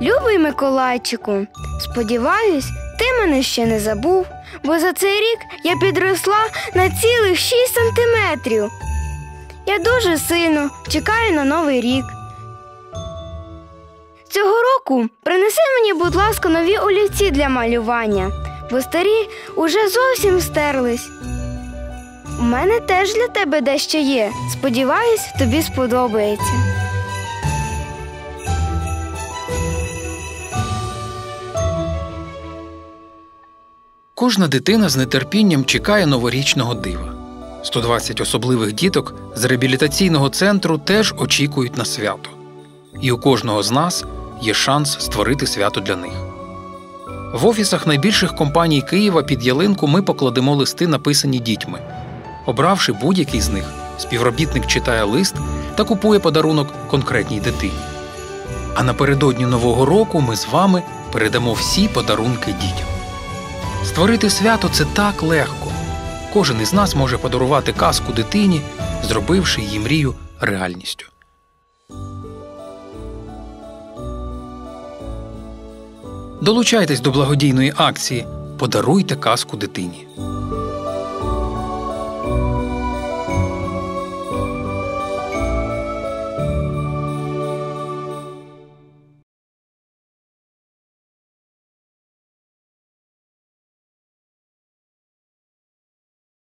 Любий Миколайчику, сподіваюсь, ти мене ще не забув, бо за цей рік я підросла на цілих 6 сантиметрів. Я дуже сильно чекаю на новий рік. Цього року принеси мені, будь ласка, нові олівці для малювання, бо старі уже зовсім стерлись. У мене теж для тебе дещо є. Сподіваюсь, тобі сподобається. Кожна дитина з нетерпінням чекає новорічного дива. 120 особливих діток з реабілітаційного центру теж очікують на свято. І у кожного з нас є шанс створити свято для них. В офісах найбільших компаній Києва під ялинку ми покладемо листи, написані дітьми. Обравши будь-який з них, співробітник читає лист та купує подарунок конкретній дитині. А напередодні Нового року ми з вами передамо всі подарунки дітям. Створити свято це так легко. Кожен із нас може подарувати казку дитині, зробивши її мрію реальністю. Долучайтесь до благодійної акції Подаруйте казку дитині.